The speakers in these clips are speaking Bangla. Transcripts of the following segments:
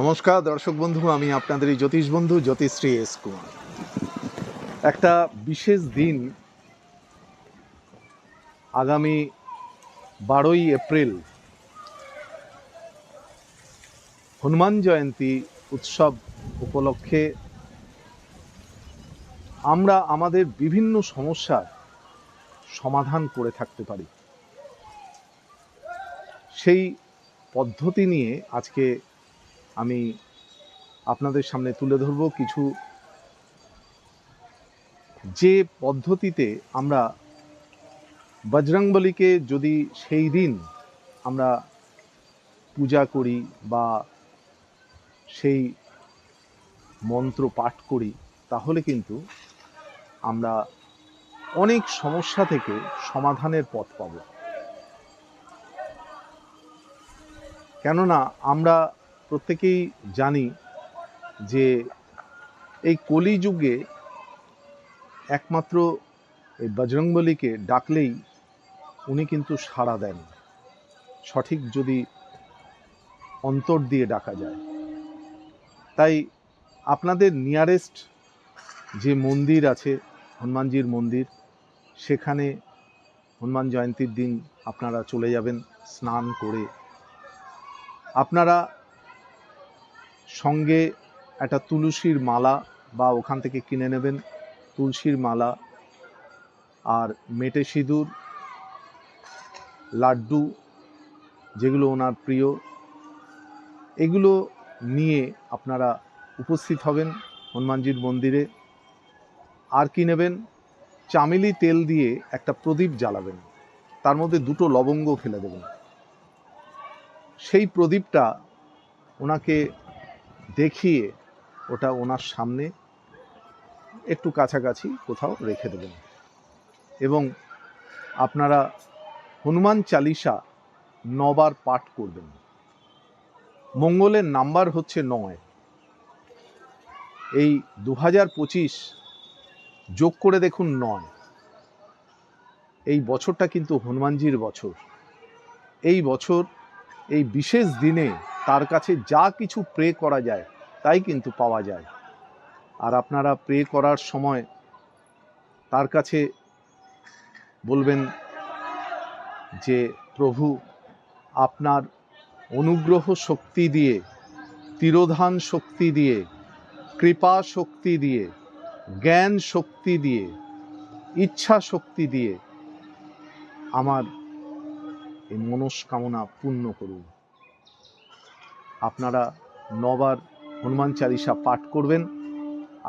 নমস্কার, দর্শক বন্ধু, আমি আপনাদের এই জ্যোতিষ বন্ধু, জ্যোতিশ্রী এস কুমার। একটা বিশেষ দিন আগামী বারোই এপ্রিল, হনুমান জয়ন্তী উৎসব উপলক্ষে আমরা আমাদের বিভিন্ন সমস্যার সমাধান করে থাকতে পারি। সেই পদ্ধতি নিয়ে আজকে আমি আপনাদের সামনে তুলে ধরব কিছু যে পদ্ধতিতে আমরা বজরংবলীকে যদি সেই দিন আমরা পূজা করি বা সেই মন্ত্র পাঠ করি, তাহলে কিন্তু আমরা অনেক সমস্যা থেকে সমাধানের পথ পাব। কেননা আমরা প্রত্যেকেই জানি যে এই কলিযুগে একমাত্র এই বজরংবলীকে ডাকলেই উনি কিন্তু সাড়া দেন। সঠিক যদি অন্তর দিয়ে ডাকা যায়। তাই আপনাদের নিয়ারেস্ট যে মন্দির আছে, হনুমানজির মন্দির, সেখানে হনুমান জয়ন্তীর দিন আপনারা চলে যাবেন স্নান করে। আপনারা সঙ্গে একটা তুলসীর মালা বা ওখান থেকে কিনে নেবেন। তুলসীর মালা আর মেটে সিঁদুর, লাড্ডু, যেগুলো ওনার প্রিয়। এগুলো নিয়ে আপনারা উপস্থিত হবেন হনুমানজির মন্দিরে। আর কি নেবেন? চামেলি তেল দিয়ে একটা প্রদীপ জ্বালাবেন। তার মধ্যে দুটো লবঙ্গ ফেলে দেবেন। সেই প্রদীপটা ওনাকে দেখিয়ে ওটা ওনার সামনে একটু কাছাকাছি কোথাও রেখে দেবেন। এবং আপনারা হনুমান চালিসা নবার পাঠ করবেন। মঙ্গলের নাম্বার হচ্ছে নয়। এই দু হাজার পঁচিশ যোগ করে দেখুন নয়। এই বছরটা কিন্তু হনুমানজির বছর। এই বছর, এই বিশেষ দিনে তার কাছে যা কিছু প্রে করা যায় তাই কিন্তু পাওয়া যায়। আর আপনারা প্রে করার সময় তার কাছে বলবেন যে, প্রভু, আপনার অনুগ্রহ শক্তি দিয়ে, তিরোধান শক্তি দিয়ে, কৃপা শক্তি দিয়ে, জ্ঞান শক্তি দিয়ে, ইচ্ছা শক্তি দিয়ে আমার এই মনস্কামনা পূর্ণ করুন। আপনারা নবার হনুমান চালিসা পাঠ করবেন,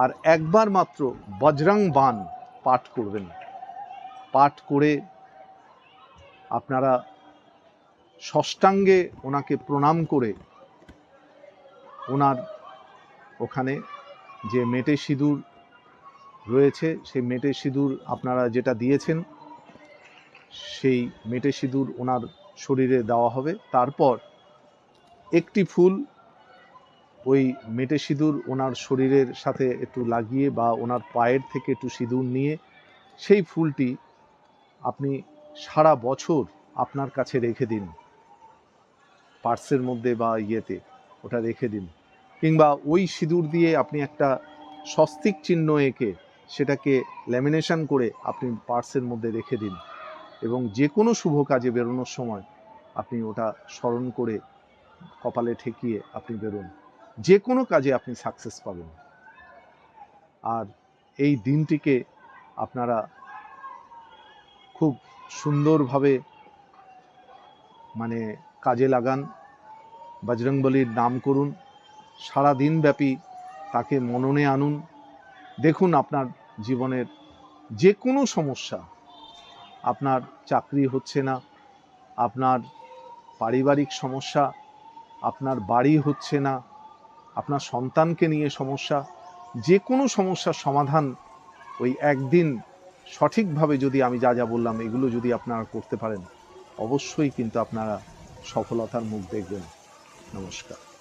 আর একবার মাত্র বজরং বান পাঠ করবেন। পাঠ করে আপনারা ষষ্ঠাঙ্গে ওনাকে প্রণাম করে ওনার ওখানে যে মেটে সিঁদুর রয়েছে, সেই মেটে সিঁদুর আপনারা যেটা দিয়েছেন, সেই মেটে সিঁদুর ওনার শরীরে দেওয়া হবে। তারপর একটি ফুল ওই মেটে সিঁদুর ওনার শরীরের সাথে একটু লাগিয়ে বা ওনার পায়ের থেকে একটু সিঁদুর নিয়ে সেই ফুলটি আপনি সারা বছর আপনার কাছে রেখে দিন। পার্সের মধ্যে বা ইয়েতে ওটা রেখে দিন। কিংবা ওই সিঁদুর দিয়ে আপনি একটা স্বস্তিক চিহ্ন এঁকে সেটাকে ল্যামিনেশন করে আপনি পার্সের মধ্যে রেখে দিন এবং যে কোনো শুভ কাজে বেরোনোর সময় আপনি ওটা স্মরণ করে কপালে ঠেকিয়ে আপনি বেরোন। যে কোনো কাজে আপনি সাকসেস পাবেন। আর এই দিনটিকে আপনারা খুব সুন্দরভাবে মানে কাজে লাগান, বজরংবলীর নাম করুন সারা দিনব্যাপী তাকে মননে আনুন। দেখুন আপনার জীবনের যে কোনো সমস্যা, আপনার চাকরি হচ্ছে না, আপনার পারিবারিক সমস্যা, আপনার বাড়ি হচ্ছে না আপনার সন্তানকে নিয়ে সমস্যা যে কোনো সমস্যার সমাধান ওই একদিন সঠিকভাবে যদি আমি যা যা বললাম, এগুলো যদি আপনারা করতে পারেন, অবশ্যই কিন্তু আপনারা সফলতার মুখ দেখবেন। নমস্কার।